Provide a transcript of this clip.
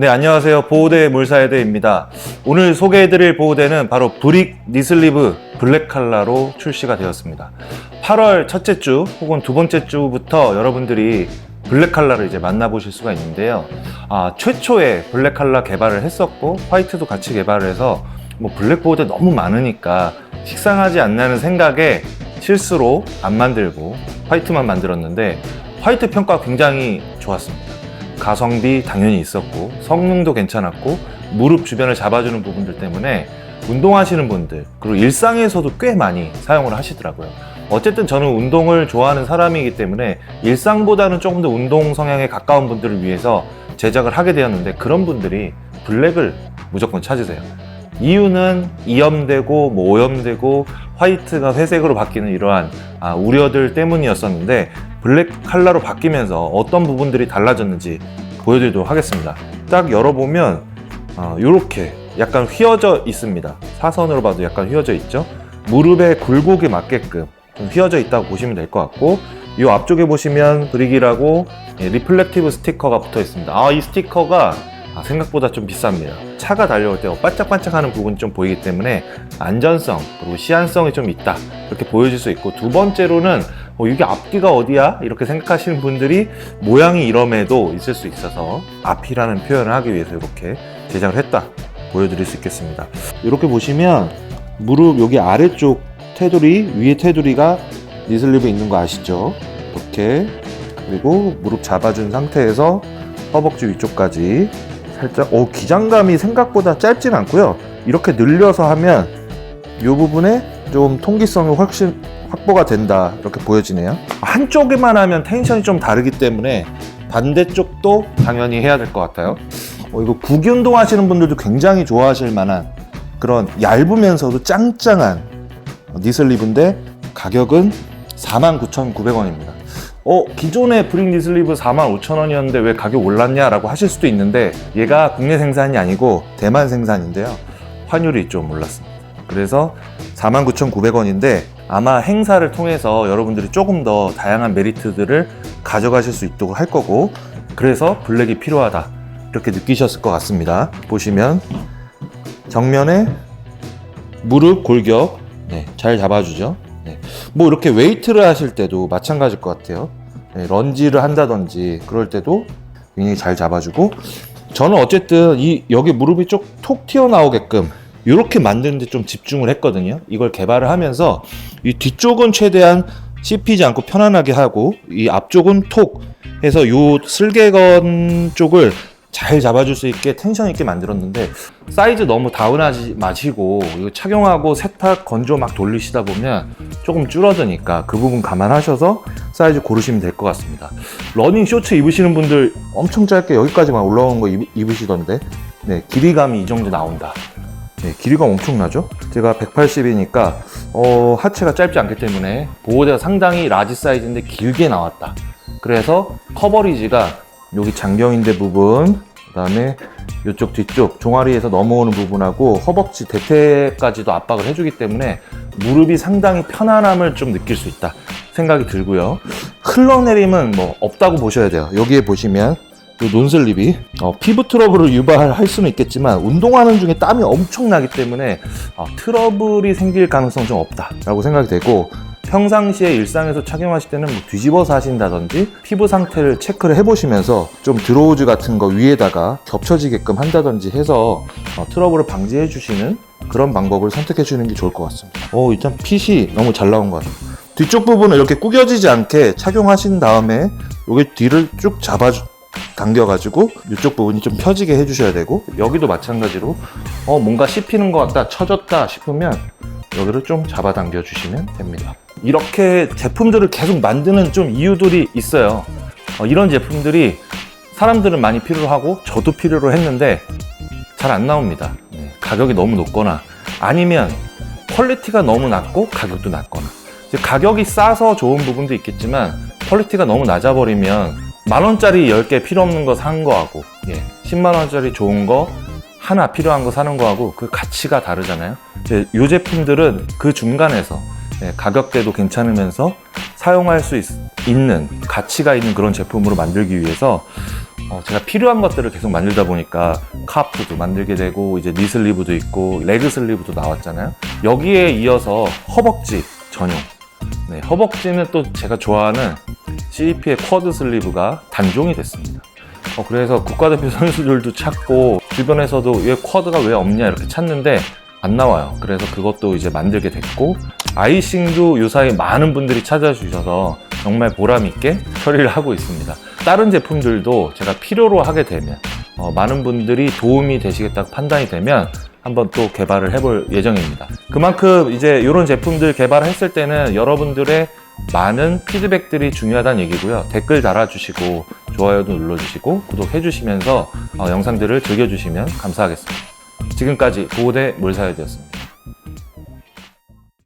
네, 안녕하세요. 보호대 물사회대입니다. 오늘 소개해드릴 보호대는 바로 브릭 니슬리브 블랙 칼라로 출시가 되었습니다. 8월 첫째 주 혹은 두 번째 주부터 여러분들이 블랙 칼라를 이제 만나보실 수가 있는데요. 아, 최초에 블랙 칼라 개발을 했었고, 화이트도 같이 개발을 해서 뭐 블랙 보호대 너무 많으니까 식상하지 않나는 생각에 실수로 안 만들고 화이트만 만들었는데 화이트 평가 굉장히 좋았습니다. 가성비 당연히 있었고 성능도 괜찮았고 무릎 주변을 잡아주는 부분들 때문에 운동하시는 분들 그리고 일상에서도 꽤 많이 사용을 하시더라고요. 어쨌든 저는 운동을 좋아하는 사람이기 때문에 일상보다는 조금 더 운동 성향에 가까운 분들을 위해서 제작을 하게 되었는데 그런 분들이 블랙을 무조건 찾으세요. 이유는 이염되고 뭐 오염되고 화이트가 회색으로 바뀌는 이러한 아, 우려들 때문이었었는데 블랙 칼라로 바뀌면서 어떤 부분들이 달라졌는지 보여드리도록 하겠습니다. 딱 열어보면 이렇게 약간 휘어져 있습니다. 사선으로 봐도 약간 휘어져 있죠. 무릎에 굴곡에 맞게끔 좀 휘어져 있다고 보시면 될 것 같고 이 앞쪽에 보시면 브릭이라고 예, 리플렉티브 스티커가 붙어 있습니다. 아, 이 스티커가 아, 생각보다 좀 비쌉니다. 차가 달려올 때 반짝반짝하는 부분이 좀 보이기 때문에 안전성 그리고 시안성이 좀 있다 이렇게 보여질 수 있고 두 번째로는 어, 이게 앞뒤가 어디야 이렇게 생각하시는 분들이 모양이 이럼에도 있을 수 있어서 앞이라는 표현을 하기 위해서 이렇게 제작을 했다 보여드릴 수 있겠습니다. 이렇게 보시면 무릎 여기 아래쪽 테두리 위에 테두리가 니슬립에 있는 거 아시죠? 이렇게 그리고 무릎 잡아준 상태에서 허벅지 위쪽까지 살짝 오 기장감이 생각보다 짧진 않고요. 이렇게 늘려서 하면 이 부분에 좀 통기성이 훨씬 확보가 된다. 이렇게 보여지네요. 한쪽에만 하면 텐션이 좀 다르기 때문에 반대쪽도 당연히 해야 될 것 같아요. 어, 이거 구기 운동 하시는 분들도 굉장히 좋아하실 만한 그런 얇으면서도 짱짱한 니슬립인데 가격은 49,900원입니다 어, 기존의 브릭 니슬리브 45,000원이었는데 왜 가격 올랐냐라고 하실 수도 있는데 얘가 국내 생산이 아니고 대만 생산인데요. 환율이 좀 올랐습니다. 그래서 49,900원인데 아마 행사를 통해서 여러분들이 조금 더 다양한 메리트들을 가져가실 수 있도록 할 거고 그래서 블랙이 필요하다 이렇게 느끼셨을 것 같습니다. 보시면 정면에 무릎 골격 네, 잘 잡아주죠. 네. 뭐 이렇게 웨이트를 하실 때도 마찬가지일 것 같아요. 네, 런지를 한다든지 그럴 때도 굉장히 잘 잡아주고 저는 어쨌든 이 여기 무릎이 쭉톡 튀어나오게끔 이렇게 만드는데 좀 집중을 했거든요. 이걸 개발을 하면서 이 뒤쪽은 최대한 씹히지 않고 편안하게 하고 이 앞쪽은 톡 해서 요 슬개건 쪽을 잘 잡아줄 수 있게 텐션 있게 만들었는데 사이즈 너무 다운하지 마시고 이거 착용하고 세탁 건조 막 돌리시다 보면 조금 줄어드니까 그 부분 감안하셔서 사이즈 고르시면 될 것 같습니다. 러닝 쇼츠 입으시는 분들 엄청 짧게 여기까지만 올라오는 거 입, 입으시던데 네 길이감이 이 정도 나온다. 네, 길이감 엄청나죠? 제가 180이니까 어, 하체가 짧지 않기 때문에 보호대가 상당히 라지 사이즈인데 길게 나왔다. 그래서 커버리지가 여기 장경인대 부분, 그 다음에 이쪽 뒤쪽 종아리에서 넘어오는 부분하고 허벅지 대퇴까지도 압박을 해주기 때문에 무릎이 상당히 편안함을 좀 느낄 수 있다 생각이 들고요. 흘러내림은 뭐 없다고 보셔야 돼요. 여기에 보시면 이 논슬립이 어, 피부 트러블을 유발할 수는 있겠지만 운동하는 중에 땀이 엄청 나기 때문에 어, 트러블이 생길 가능성 좀 없다라고 생각이 되고 평상시에 일상에서 착용하실 때는 뭐 뒤집어서 하신다든지 피부 상태를 체크를 해보시면서 좀 드로우즈 같은 거 위에다가 겹쳐지게끔 한다든지 해서 어, 트러블을 방지해 주시는 그런 방법을 선택해 주는 게 좋을 것 같습니다. 오, 일단 핏이 너무 잘 나온 것 같아요. 뒤쪽 부분을 이렇게 구겨지지 않게 착용하신 다음에 여기 뒤를 쭉 잡아 당겨가지고 이쪽 부분이 좀 펴지게 해주셔야 되고 여기도 마찬가지로 어 뭔가 씹히는 것 같다 쳐졌다 싶으면 여기를 좀 잡아당겨 주시면 됩니다. 이렇게 제품들을 계속 만드는 좀 이유들이 있어요. 어, 이런 제품들이 사람들은 많이 필요로 하고 저도 필요로 했는데 잘 안 나옵니다. 네, 가격이 너무 높거나 아니면 퀄리티가 너무 낮고 가격도 낮거나 가격이 싸서 좋은 부분도 있겠지만 퀄리티가 너무 낮아버리면 만 원짜리 10개 필요 없는 거 산 거하고 예, 10만 원짜리 좋은 거 하나 필요한 거 사는 거하고 그 가치가 다르잖아요. 이 제품들은 그 중간에서 예, 가격대도 괜찮으면서 사용할 수 있, 는 가치가 있는 그런 제품으로 만들기 위해서 어, 제가 필요한 것들을 계속 만들다 보니까 카프도 만들게 되고 이제 니슬리브도 있고 레그 슬리브도 나왔잖아요. 여기에 이어서 허벅지 전용. 네, 허벅지는 또 제가 좋아하는 CEP의 쿼드 슬리브가 단종이 됐습니다. 어, 그래서 국가대표 선수들도 찾고 주변에서도 왜 쿼드가 왜 없냐 이렇게 찾는데 안 나와요. 그래서 그것도 이제 만들게 됐고 아이싱도 요사이 많은 분들이 찾아주셔서 정말 보람 있게 처리를 하고 있습니다. 다른 제품들도 제가 필요로 하게 되면 어, 많은 분들이 도움이 되시겠다 판단이 되면 한번 또 개발을 해볼 예정입니다. 그만큼 이제 이런 제품들 개발했을 때는 여러분들의 많은 피드백들이 중요하다는 얘기고요. 댓글 달아주시고 좋아요도 눌러주시고 구독해주시면서 어, 영상들을 즐겨주시면 감사하겠습니다. 지금까지 보호대 물사회드였습니다.